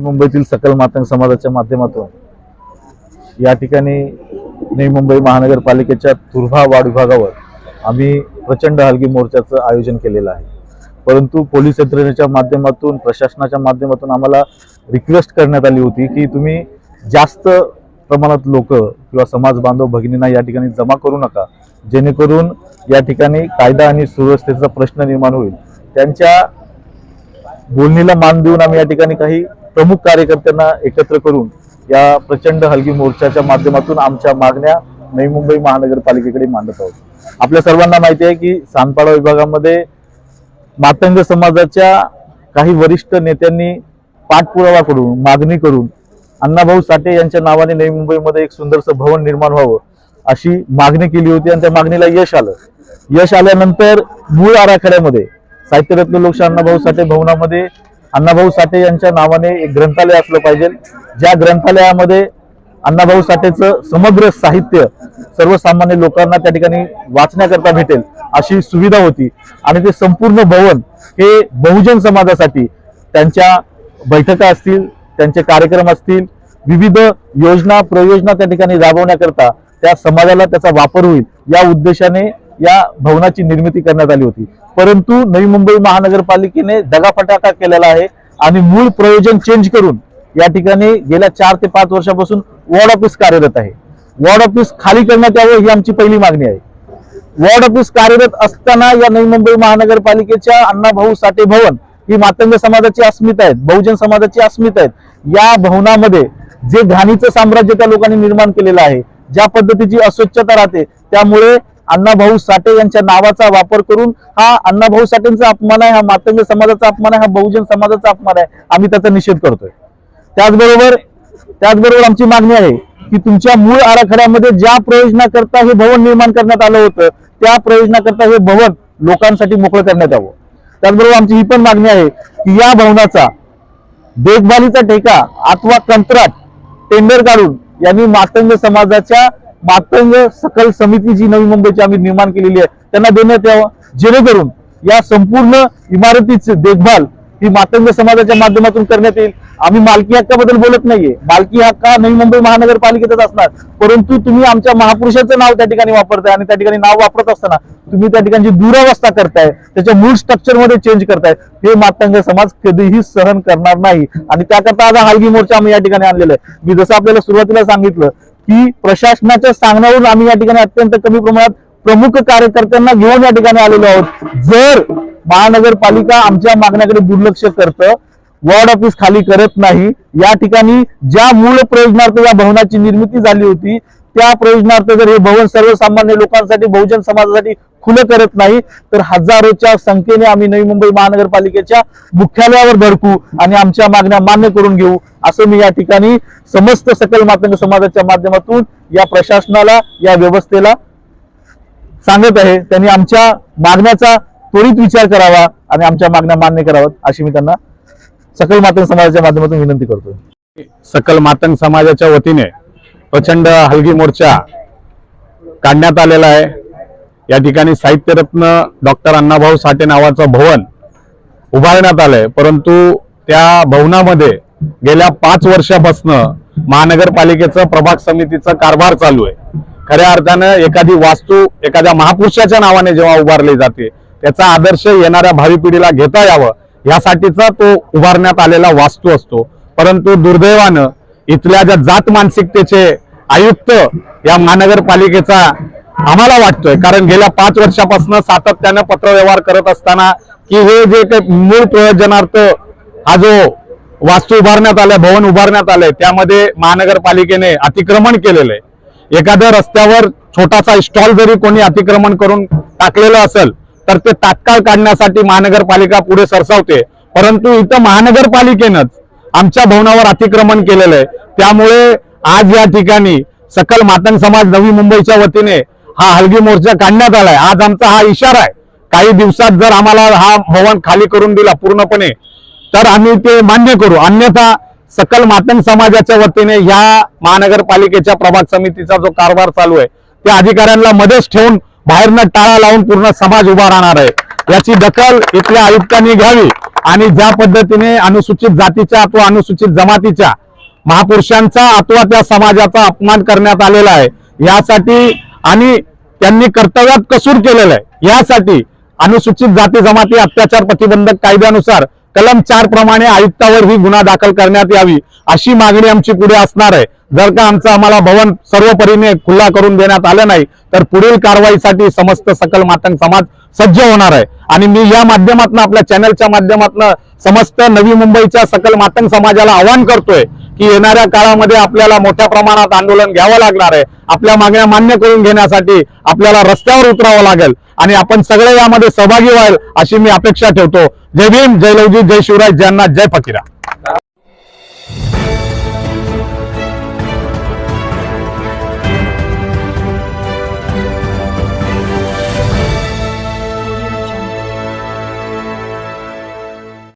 मुंबईतील सकल मातंग समाजाच्या माध्यमातून या ठिकाणी नवी मुंबई महानगरपालिकेच्या तुर्भा वाड विभागावर आम्ही प्रचंड हलगी मोर्चाचं आयोजन केलेलं आहे. परंतु पोलीस यंत्रणेच्या माध्यमातून प्रशासनाच्या माध्यमातून आम्हाला रिक्वेस्ट करण्यात आली होती की तुम्ही जास्त प्रमाणात लोक किंवा समाज बांधव भगिनींना या ठिकाणी जमा करू नका. जेणेकरून या ठिकाणी कायदा आणि सुव्यवस्थेचा प्रश्न निर्माण होईल. त्यांच्या बोलणीला मान देऊन आम्ही या ठिकाणी काही प्रमुख कार्यकर्त्यांना एकत्र करून या प्रचंड हलगी मोर्चाच्या माध्यमातून आमच्या मागण्या नवी मुंबई महानगरपालिकेकडे मांडत आहोत. आपल्या सर्वांना माहिती आहे की सानपाडा विभागामध्ये मातंग समाजाच्या काही वरिष्ठ नेत्यांनी पाठपुरावा करून मागणी करून अण्णाभाऊ साठे यांच्या नावाने नवी मुंबईमध्ये एक सुंदरसं भवन निर्माण व्हावं अशी मागणी केली होती आणि त्या मागणीला यश आलं. यश आल्यानंतर मूळ आराखड्यामध्ये साहित्यरत्न लोकशाह अण्णाभाऊ साठे भवनामध्ये अण्णाभाऊ साठे यांच्या नावाने एक ग्रंथालय असलं पाहिजे. ज्या ग्रंथालयामध्ये अण्णाभाऊ साठेचं समग्र साहित्य सर्वसामान्य लोकांना त्या ठिकाणी वाचण्याकरता भेटेल अशी सुविधा होती. आणि ते संपूर्ण भवन हे बहुजन समाजासाठी त्यांच्या बैठका असतील त्यांचे कार्यक्रम असतील विविध योजना प्रयोजना त्या ठिकाणी राबवण्याकरता त्या समाजाला त्याचा वापर होईल. या उद्देशाने या भवनाची निर्मिती करण्यात आली होती. परंतु नवी मुंबई महानगरपालिकेने दगाफटाका केलेला आहे आणि मूळ प्रयोजन चेंज करून या ठिकाणी गेल्या चार ते पाच वर्षापासून वॉर्ड ऑफिस कार्यरत आहे. वॉर्ड ऑफिस खाली करण्यात यावं ही आमची पहिली मागणी आहे. वॉर्ड ऑफिस कार्यरत असताना या नवी मुंबई महानगरपालिकेच्या अण्णाभाऊ साठे भवन ही मातंग समाजाची अस्मिता आहेत बहुजन समाजाची अस्मिता आहेत. या भवनामध्ये जे घाणीचं साम्राज्य त्या लोकांनी निर्माण केलेलं आहे ज्या पद्धतीची अस्वच्छता राहते त्यामुळे अण्णाभाऊ साठे यांच्या नावाचा वापर करून हा अण्णाभाऊ साठेंचा अपमान आहे हा मातंग समाजाचा अपमान आहे हा बहुजन समाजाचा अपमान आहे आम्ही त्याचा निषेध करतोय. त्याचबरोबर त्याचबरोबर आमची मागणी आहे की तुमच्या मूळ आराखड्यामध्ये ज्या प्रयोजनाकरता हे भवन निर्माण करण्यात आलं होतं त्या प्रयोजनाकरता हे भवन लोकांसाठी मोकळं करण्यात यावं. त्याचबरोबर आमची ही पण मागणी आहे की या भवनाचा देखभालीचा ठेका अथवा कंत्राट टेंडर काढून यांनी मातंग समाजाच्या मातंग सकल समिती जी नवी मुंबईची आम्ही निर्माण केलेली आहे. त्यांना देण्यात यावं. जेणेकरून या संपूर्ण इमारतीची देखभाल ही मातंग समाजाच्या माध्यमातून करण्यात येईल. आम्ही मालकी हक्काबद्दल बोलत नाहीये. मालकी हक्क हा नवी मुंबई महानगरपालिकेतच असणार. परंतु तुम्ही आमच्या महापुरुषाचं नाव त्या ठिकाणी वापरताय आणि त्या ठिकाणी नाव वापरत असताना तुम्ही त्या ठिकाणची दुरावस्था करताय. त्याच्या मूळ स्ट्रक्चरमध्ये चेंज करताय. हे मातंग समाज कधीही सहन करणार नाही. आणि त्याकरता आज हा हलगी मोर्चा आम्ही या ठिकाणी आणलेला आहे. मी जसं आपल्याला सुरुवातीला सांगितलं की प्रशासनाच्या सांगण्यावरून आम्ही या ठिकाणी अत्यंत कमी प्रमाणात प्रमुख कार्यकर्त्यांना घेऊन या ठिकाणी आलेलो आहोत. जर महानगरपालिका आमच्या मागण्याकडे दुर्लक्ष करतं वॉर्ड ऑफिस खाली करत नाही या ठिकाणी ज्या मूळ प्रयोजनार्थ या भवनाची निर्मिती झाली होती त्या प्रयोजनार्थ जर हे भवन सर्वसामान्य लोकांसाठी बहुजन समाजासाठी खुलं करत नाही तर हजारोच्या संख्येने आम्ही नवी मुंबई महानगरपालिकेच्या मुख्यालयावर धडकू आणि आमच्या मागण्या मान्य करून घेऊ असं मी या ठिकाणी समस्त सकल मातंग समाजाच्या माध्यमातून या प्रशासनाला या व्यवस्थेला सांगत आहे. त्यांनी आमच्या मागण्याचा त्वरित विचार करावा आणि आमच्या मागण्या मान्य कराव्यात अशी मी त्यांना सकल मातंग समाजाच्या माध्यमातून विनंती करतो सकल मातंग समाजाच्या वतीने प्रचंड हलगी मोर्चा काढण्यात आलेला आहे. या ठिकाणी साहित्यरत्न डॉक्टर अण्णाभाऊ साठे नावाचं भवन उभारण्यात आलंय. परंतु त्या भवनामध्ये गेल्या पाच वर्षापासून महानगरपालिकेचं प्रभाग समितीचा कारभार चालू आहे. खऱ्या अर्थानं एखादी वास्तू एखाद्या महापुरुषाच्या नावाने जेव्हा उभारली जाते त्याचा आदर्श येणाऱ्या भावी पिढीला घेता यावं यासाठीचा तो उभारण्यात आलेला वास्तू असतो. परंतु दुर्दैवानं इथल्या ज्या जात मानसिकतेचे आयुक्त या महानगरपालिकेचा आम्हाला वाटतोय. कारण गेल्या पाच वर्षापासून सातत्यानं पत्रव्यवहार करत असताना की हे जे काही मूळ प्रयोजनार्थ हा जो वास्तू उभारण्यात आलाय भवन उभारण्यात आलंय त्यामध्ये महानगरपालिकेने अतिक्रमण केलेलं आहे. एखाद्या रस्त्यावर छोटासा स्टॉल जरी कोणी अतिक्रमण करून टाकलेलं असेल तर ते तात्काळ काढण्यासाठी महानगरपालिका पुढे सरसावते. परंतु इथं महानगरपालिकेनंच आमच्या भवनावर अतिक्रमण केलेलं आहे. त्यामुळे आज या ठिकाणी सकल मातंग समाज नवी मुंबईच्या वतीने हा हलगी मोर्चा काढण्यात आलाय. आज आमचा हा इशारा आहे. काही दिवसात जर आम्हाला हा भवन खाली करून दिला पूर्णपणे तर आम्ही ते मान्य करू. अन्यथा सकल मातंग समाजाच्या वतीने या महानगरपालिकेच्या प्रभाग समितीचा जो कारभार चालू आहे त्या अधिकाऱ्यांना मध्येच ठेवून बाहेरनं टाळा लावून पूर्ण समाज उभा राहणार आहे. याची दखल इथल्या आयुक्तांनी घ्यावी. आणि ज्या पद्धतीने अनुसूचित जातीच्या अथवा अनुसूचित जमातीच्या महापुरुषांचा अथवा त्या समाजाचा अपमान करण्यात आलेला आहे यासाठी आणि त्यांनी कर्तव्यात कसूर केलेला आहे यासाठी अनुसूचित जाती जमाती अत्याचार प्रतिबंधक कायद्यानुसार कलम चार प्रमाणे आयुक्तावर ही गुन्हा दाखल करण्यात यावी अशी मागणी आमची पुढे असणार आहे. जर का आमचं आम्हाला भवन सर्व परीने खुल्ला करून देण्यात आलं नाही तर पुढील कारवाईसाठी समस्त सकल मातंग समाज सज्ज होणार आहे. आणि मी या माध्यमातून आपल्या चॅनलच्या माध्यमातून समस्त नवी मुंबईच्या सकल मातंग समाजाला आवाहन करतोय की येणाऱ्या काळामध्ये आपल्याला मोठ्या प्रमाणात आंदोलन घ्यावं लागणार आहे. आपल्या मागण्या मान्य करून घेण्यासाठी आपल्याला रस्त्यावर उतरावं लागेल. आणि आपण सगळे यामध्ये सहभागी व्हाल अशी मी अपेक्षा ठेवतो. जय भीम जय लवजी जय शिवराज ज्यांना जय फकीरा.